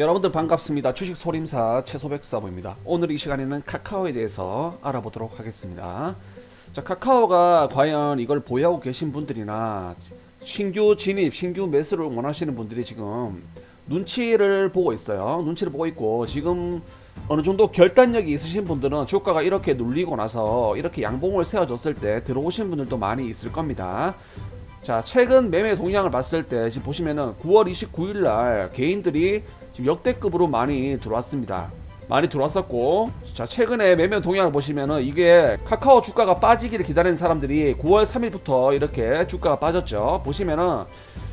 여러분들 반갑습니다. 주식 소림사 최소백사부입니다. 오늘 이 시간에는 카카오에 대해서 알아보도록 하겠습니다. 자, 카카오가 과연 이걸 보유하고 계신 분들이나 신규 진입, 신규 매수를 원하시는 분들이 지금 눈치를 보고 있어요. 눈치를 보고 있고 지금 어느 정도 결단력이 있으신 분들은 주가가 이렇게 눌리고 나서 이렇게 양봉을 세워줬을 때 들어오신 분들도 많이 있을 겁니다. 자, 최근 매매 동향을 봤을 때 지금 보시면은 9월 29일 날 개인들이 지금 역대급으로 많이 들어왔습니다. 많이 들어왔었고, 자, 최근에 매매 동향을 보시면은 이게 카카오 주가가 빠지기를 기다리는 사람들이 9월 3일부터 이렇게 주가가 빠졌죠. 보시면은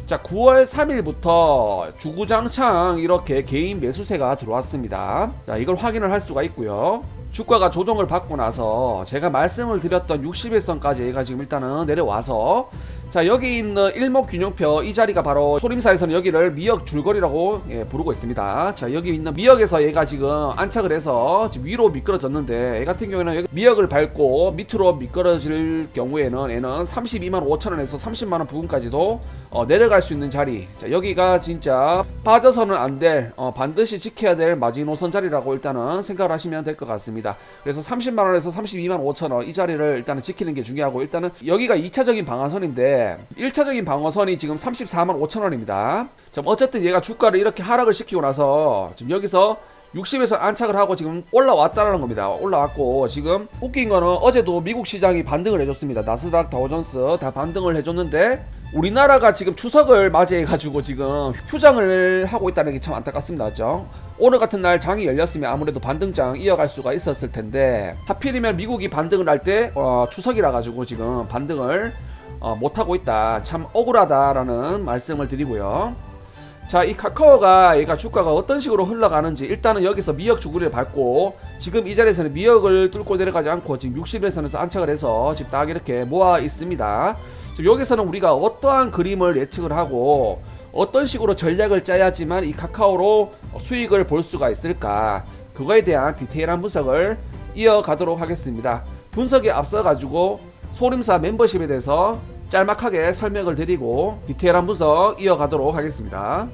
자, 9월 3일부터 주구장창 이렇게 개인 매수세가 들어왔습니다. 자, 이걸 확인을 할 수가 있고요. 주가가 조정을 받고 나서 제가 말씀을 드렸던 61선까지가 지금 일단은 내려와서 자 여기 있는 일목균형표 이 자리가 바로 소림사에서는 여기를 미역 줄거리라고 예, 부르고 있습니다. 자 여기 있는 미역에서 얘가 지금 안착을 해서 지금 위로 미끄러졌는데 얘 같은 경우에는 미역을 밟고 밑으로 미끄러질 경우에는 얘는 32만 5천 원에서 30만 원 부근까지도 어, 내려갈 수 있는 자리. 자 여기가 진짜 빠져서는 안될 어, 반드시 지켜야 될 마지노선 자리라고 일단은 생각을 하시면 될 것 같습니다. 그래서 30만 원에서 32만 5천 원 이 자리를 일단은 지키는 게 중요하고 일단은 여기가 2차적인 방어선인데 1차적인 방어선이 지금 34만 5천 원입니다. 자, 어쨌든 얘가 주가를 이렇게 하락을 시키고 나서 지금 여기서 60에서 안착을 하고 지금 올라왔다라는 겁니다. 올라왔고 지금 웃긴 거는 어제도 미국 시장이 반등을 해줬습니다. 나스닥, 다우존스 다 반등을 해줬는데 우리나라가 지금 추석을 맞이해가지고 지금 휴장을 하고 있다는 게 참 안타깝습니다. 맞죠? 오늘 같은 날 장이 열렸으면 아무래도 반등장 이어갈 수가 있었을 텐데 하필이면 미국이 반등을 할때 어, 추석이라 가지고 지금 반등을 어, 못하고 있다. 참 억울하다라는 말씀을 드리고요. 자, 이 카카오가 얘가 주가가 어떤 식으로 흘러가는지 일단은 여기서 미역 주구리를 밟고 지금 이 자리에서는 미역을 뚫고 내려가지 않고 지금 60일선에서 안착을 해서 지금 딱 이렇게 모아 있습니다. 여기서는 우리가 어떠한 그림을 예측을 하고 어떤 식으로 전략을 짜야지만 이 카카오로 수익을 볼 수가 있을까 그거에 대한 디테일한 분석을 이어가도록 하겠습니다. 분석에 앞서 가지고 소림사 멤버십에 대해서 짤막하게 설명을 드리고 디테일한 분석 이어가도록 하겠습니다.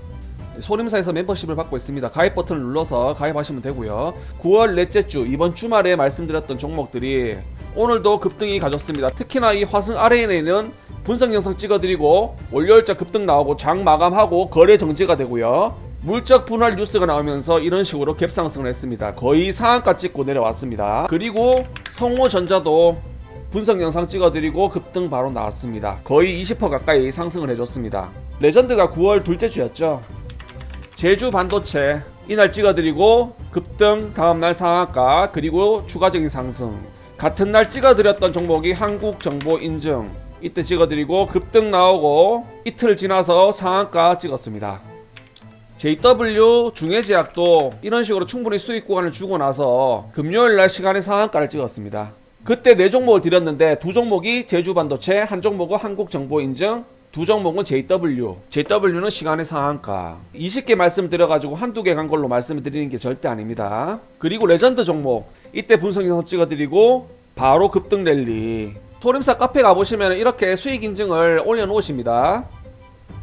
소림사에서 멤버십을 받고 있습니다. 가입 버튼을 눌러서 가입하시면 되고요. 9월 넷째 주 이번 주말에 말씀드렸던 종목들이 오늘도 급등이 가졌습니다. 특히나 이 화승 RNA는 분석 영상 찍어드리고 월요일자 급등 나오고 장 마감하고 거래 정지가 되고요. 물적 분할 뉴스가 나오면서 이런 식으로 갭상승을 했습니다. 거의 상한가 찍고 내려왔습니다. 그리고 성호전자도 분석 영상 찍어드리고 급등 바로 나왔습니다. 거의 20% 가까이 상승을 해줬습니다. 레전드가 9월 둘째 주였죠. 제주 반도체 이날 찍어드리고 급등 다음날 상한가 그리고 추가적인 상승 같은 날 찍어드렸던 종목이 한국 정보 인증 이때 찍어드리고 급등 나오고 이틀 지나서 상한가 찍었습니다. JW 중해제약도 이런 식으로 충분히 수익 구간을 주고 나서 금요일 날 시간에 상한가를 찍었습니다. 그때 네 종목을 드렸는데 두 종목이 제주 반도체, 한 종목은 한국 정보 인증, 두 종목은 JW. JW는 시간의 상한가. 20개 말씀드려가지고 한두 개 간 걸로 말씀을 드리는 게 절대 아닙니다. 그리고 레전드 종목. 이때 분석 영상 찍어드리고 바로 급등 랠리. 소림사 카페 가보시면 이렇게 수익 인증을 올려놓으십니다.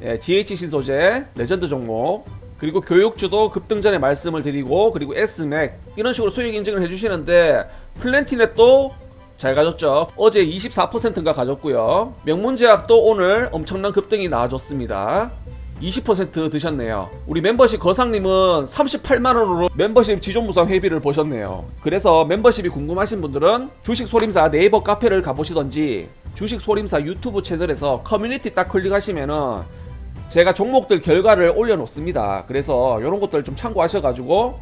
예, GHC 소재, 레전드 종목. 그리고 교육주도 급등 전에 말씀을 드리고 그리고 S맥 이런 식으로 수익 인증을 해주시는데 플랜티넷도 잘 가졌죠. 어제 24%인가 가졌고요. 명문제약도 오늘 엄청난 급등이 나와줬습니다. 20% 드셨네요. 우리 멤버십 거상님은 38만원으로 멤버십 지존무상 회비를 보셨네요. 그래서 멤버십이 궁금하신 분들은 주식 소림사 네이버 카페를 가보시던지 주식 소림사 유튜브 채널에서 커뮤니티 딱 클릭하시면은 제가 종목들 결과를 올려놓습니다. 그래서 이런 것들 좀 참고하셔가지고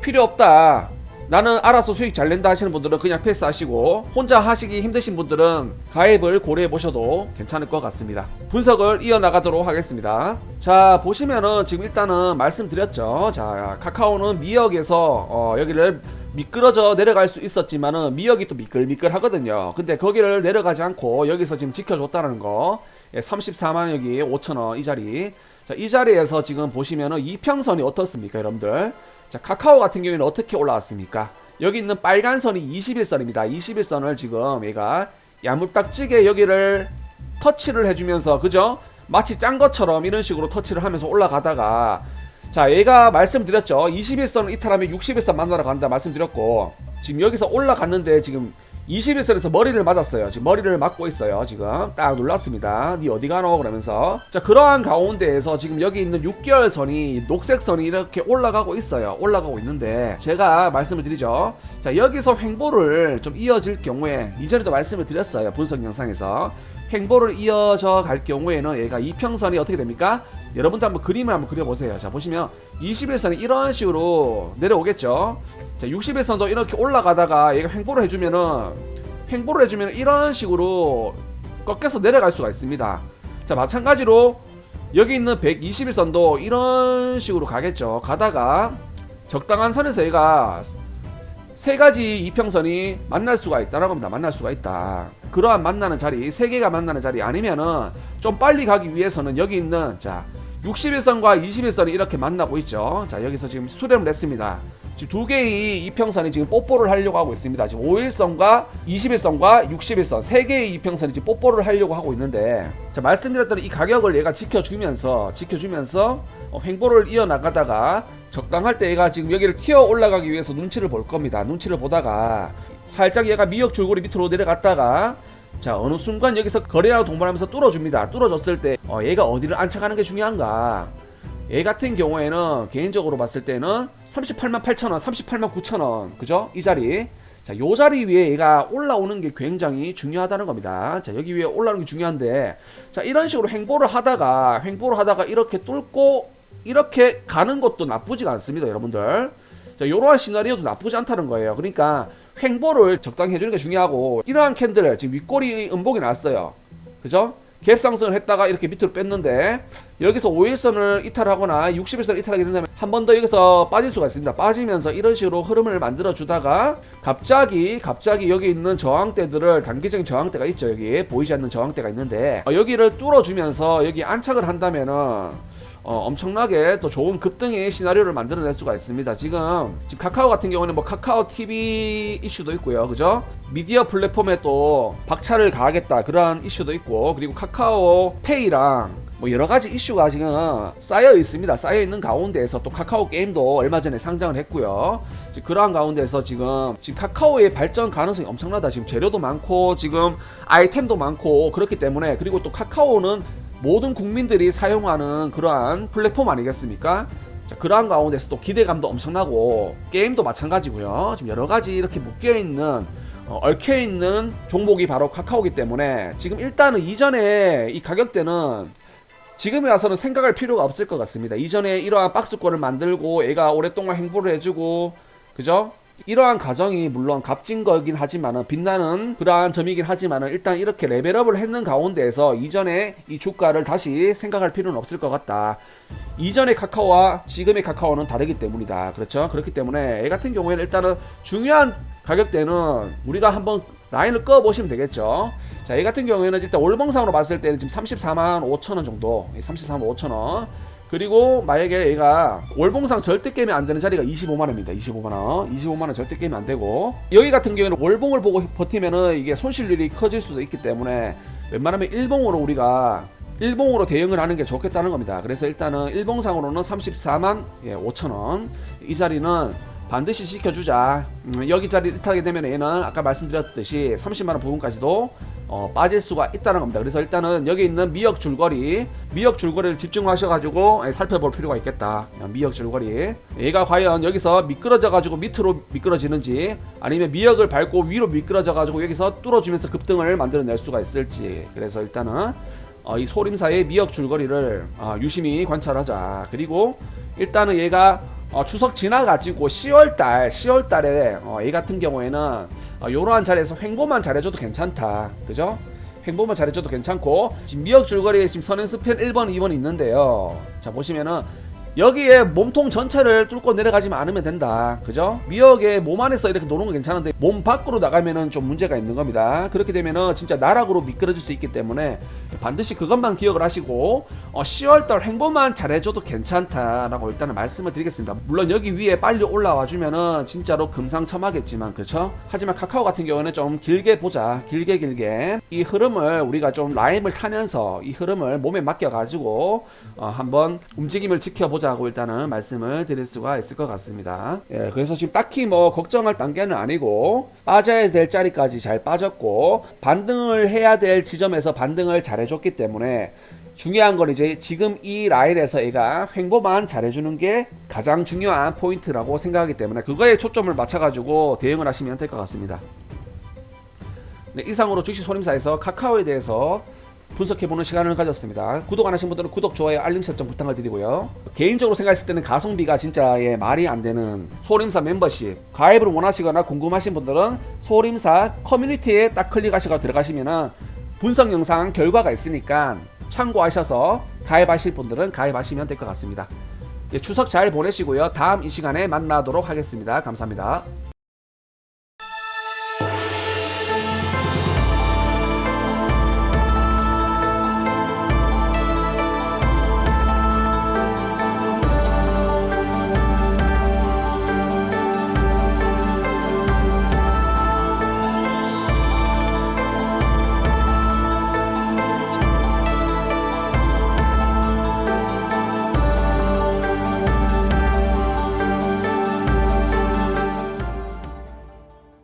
필요 없다. 나는 알아서 수익 잘 낸다 하시는 분들은 그냥 패스하시고 혼자 하시기 힘드신 분들은 가입을 고려해 보셔도 괜찮을 것 같습니다. 분석을 이어나가도록 하겠습니다. 자 보시면은 지금 일단은 말씀드렸죠. 자 카카오는 미역에서 어, 여기를 미끄러져 내려갈 수 있었지만은 미역이 또 미끌미끌 하거든요. 근데 거기를 내려가지 않고 여기서 지금 지켜줬다는 거. 예, 34만 여기 5천원 이 자리. 자, 이 자리에서 지금 보시면은 이평선이 어떻습니까, 여러분들? 자, 카카오 같은 경우에는 어떻게 올라왔습니까? 여기 있는 빨간 선이 21선입니다. 21선을 지금 얘가 야물딱지게 여기를 터치를 해주면서, 그죠? 마치 짠 것처럼 이런 식으로 터치를 하면서 올라가다가 자, 얘가 말씀드렸죠. 21선을 이탈하면 60일선 만나러 간다 말씀드렸고 지금 여기서 올라갔는데 지금 21선에서 머리를 맞았어요. 지금 머리를 맞고 있어요. 지금 딱 눌렀습니다. 니 어디 가노? 그러면서 자 그러한 가운데에서 지금 여기 있는 6개월 선이 녹색 선이 이렇게 올라가고 있어요. 올라가고 있는데 제가 말씀을 드리죠. 자 여기서 횡보를 좀 이어질 경우에 이전에도 말씀을 드렸어요. 분석 영상에서 횡보를 이어져 갈 경우에는 얘가 이평선이 어떻게 됩니까? 여러분도 한번 그림을 한번 그려보세요. 자 보시면 21선이 이런 식으로 내려오겠죠. 자 61선도 이렇게 올라가다가 얘가 횡보를 해주면은 횡보를 해주면 이런 식으로 꺾여서 내려갈 수가 있습니다. 자 마찬가지로 여기 있는 121선도 이런 식으로 가겠죠. 가다가 적당한 선에서 얘가 세 가지 이평선이 만날 수가 있다는 겁니다. 만날 수가 있다. 그러한 만나는 자리, 세 개가 만나는 자리 아니면은 좀 빨리 가기 위해서는 여기 있는 자 61선과 21선이 이렇게 만나고 있죠. 자 여기서 지금 수렴을 했습니다. 지금 두 개의 이평선이 지금 뽀뽀를 하려고 하고 있습니다. 지금 5일선과 21선과 61선 세 개의 이평선이 지금 뽀뽀를 하려고 하고 있는데 자 말씀드렸던 이 가격을 얘가 지켜주면서 지켜주면서 어, 횡보를 이어나가다가 적당할 때 얘가 지금 여기를 튀어 올라가기 위해서 눈치를 볼 겁니다. 눈치를 보다가 살짝 얘가 미역 줄고리 밑으로 내려갔다가 자 어느 순간 여기서 거래량 동반하면서 뚫어줍니다. 뚫어줬을 때 어, 얘가 어디를 안착하는 게 중요한가? 얘 같은 경우에는 개인적으로 봤을 때는 38만 8천 원, 38만 9천 원, 그죠? 이 자리. 자, 요 자리 위에 얘가 올라오는 게 굉장히 중요하다는 겁니다. 자, 여기 위에 올라오는 게 중요한데, 자, 이런 식으로 횡보를 하다가, 횡보를 하다가 이렇게 뚫고, 이렇게 가는 것도 나쁘지가 않습니다, 여러분들. 자, 이러한 시나리오도 나쁘지 않다는 거예요. 그러니까, 횡보를 적당히 해주는 게 중요하고, 이러한 캔들, 지금 윗꼬리 음봉이 났어요. 그죠? 갭 상승을 했다가 이렇게 밑으로 뺐는데 여기서 5일선을 이탈하거나 60일선을 이탈하게 된다면 한 번 더 여기서 빠질 수가 있습니다. 빠지면서 이런 식으로 흐름을 만들어 주다가 갑자기 갑자기 여기 있는 저항대들을 단기적인 저항대가 있죠. 여기 보이지 않는 저항대가 있는데 어, 여기를 뚫어 주면서 여기 안착을 한다면은 어, 엄청나게 또 좋은 급등의 시나리오를 만들어낼 수가 있습니다. 지금 지금 카카오 같은 경우는 뭐 카카오 TV 이슈도 있고요, 그죠? 미디어 플랫폼에 또 박차를 가하겠다 그런 이슈도 있고 그리고 카카오 페이랑 뭐 여러 가지 이슈가 지금 쌓여 있습니다. 쌓여 있는 가운데에서 또 카카오 게임도 얼마 전에 상장을 했고요. 지금 그러한 가운데서 지금 지금 카카오의 발전 가능성이 엄청나다. 지금 재료도 많고 지금 아이템도 많고 그렇기 때문에 그리고 또 카카오는 모든 국민들이 사용하는 그러한 플랫폼 아니겠습니까? 자, 그러한 가운데서 또 기대감도 엄청나고 게임도 마찬가지고요. 지금 여러 가지 이렇게 묶여 있는 어, 얽혀 있는 종목이 바로 카카오기 때문에 지금 일단은 이전에 이 가격대는 지금에 와서는 생각할 필요가 없을 것 같습니다. 이전에 이러한 박스권을 만들고 얘가 오랫동안 행보를 해주고 그죠? 이러한 과정이 물론 값진 거긴 하지만은 빛나는 그러한 점이긴 하지만은 일단 이렇게 레벨업을 했는 가운데에서 이전에 이 주가를 다시 생각할 필요는 없을 것 같다. 이전의 카카오와 지금의 카카오는 다르기 때문이다. 그렇죠? 그렇기 때문에 얘 같은 경우에는 일단은 중요한 가격대는 우리가 한번 라인을 꺼 보시면 되겠죠. 자, 얘 같은 경우에는 일단 월봉상으로 봤을 때는 지금 34만 5천 원 정도, 34만 5천 원. 그리고 만약에 얘가 월봉상 절대 깨면 안 되는 자리가 25만 원입니다. 25만 원. 25만 원 절대 깨면 안 되고 여기 같은 경우에는 월봉을 보고 버티면은 이게 손실률이 커질 수도 있기 때문에 웬만하면 일봉으로 우리가 일봉으로 대응을 하는 게 좋겠다는 겁니다. 그래서 일단은 일봉상으로는 34만 예, 5천 원. 이 자리는 반드시 지켜주자. 음, 여기 자리 이탈하게 되면 얘는 아까 말씀드렸듯이 30만 원 부분까지도 어, 빠질 수가 있다는 겁니다. 그래서 일단은 여기 있는 미역 줄거리, 미역 줄거리를 집중하셔가지고 예, 살펴볼 필요가 있겠다. 어, 미역 줄거리. 얘가 과연 여기서 미끄러져가지고 밑으로 미끄러지는지 아니면 미역을 밟고 위로 미끄러져가지고 여기서 뚫어주면서 급등을 만들어낼 수가 있을지. 그래서 일단은 어, 이 소림사의 미역 줄거리를 어, 유심히 관찰하자. 그리고 일단은 얘가 어, 추석 지나가지고 10월달, 10월달에 어, 얘 같은 경우에는 어, 이러한 자리에서 횡보만 잘해줘도 괜찮다. 그죠? 횡보만 잘해줘도 괜찮고 지금 미역 줄거리에 지금 선행스팬 1번, 2번 있는데요. 자 보시면은 여기에 몸통 전체를 뚫고 내려가지만 않으면 된다. 그죠? 미역의 몸 안에서 이렇게 노는 건 괜찮은데 몸 밖으로 나가면은 좀 문제가 있는 겁니다. 그렇게 되면은 진짜 나락으로 미끄러질 수 있기 때문에 반드시 그것만 기억을 하시고 어, 10월달 행보만 잘해줘도 괜찮다라고 일단은 말씀을 드리겠습니다. 물론 여기 위에 빨리 올라와 주면은 진짜로 금상첨화겠지만 그렇죠? 하지만 카카오 같은 경우는 좀 길게 보자. 길게 길게 이 흐름을 우리가 좀 라임을 타면서 이 흐름을 몸에 맡겨 가지고 어, 한번 움직임을 지켜보자. 해보자고 일단은 말씀을 드릴 수가 있을 것 같습니다. 예, 그래서 지금 딱히 뭐 걱정할 단계는 아니고 빠져야 될 자리까지 잘 빠졌고 반등을 해야 될 지점에서 반등을 잘 해줬기 때문에 중요한 건 이제 지금 이 라인에서 얘가 횡보만 잘해주는 게 가장 중요한 포인트라고 생각하기 때문에 그거에 초점을 맞춰가지고 대응을 하시면 될 것 같습니다. 네, 이상으로 주식 소림사에서 카카오에 대해서 분석해보는 시간을 가졌습니다. 구독 안 하신 분들은 구독, 좋아요, 알림 설정 부탁을 드리고요. 개인적으로 생각했을 때는 가성비가 진짜 예, 말이 안 되는 소림사 멤버십 가입을 원하시거나 궁금하신 분들은 소림사 커뮤니티에 딱 클릭하시고 들어가시면은 분석 영상 결과가 있으니까 참고하셔서 가입하실 분들은 가입하시면 될 것 같습니다. 예, 추석 잘 보내시고요. 다음 이 시간에 만나도록 하겠습니다. 감사합니다.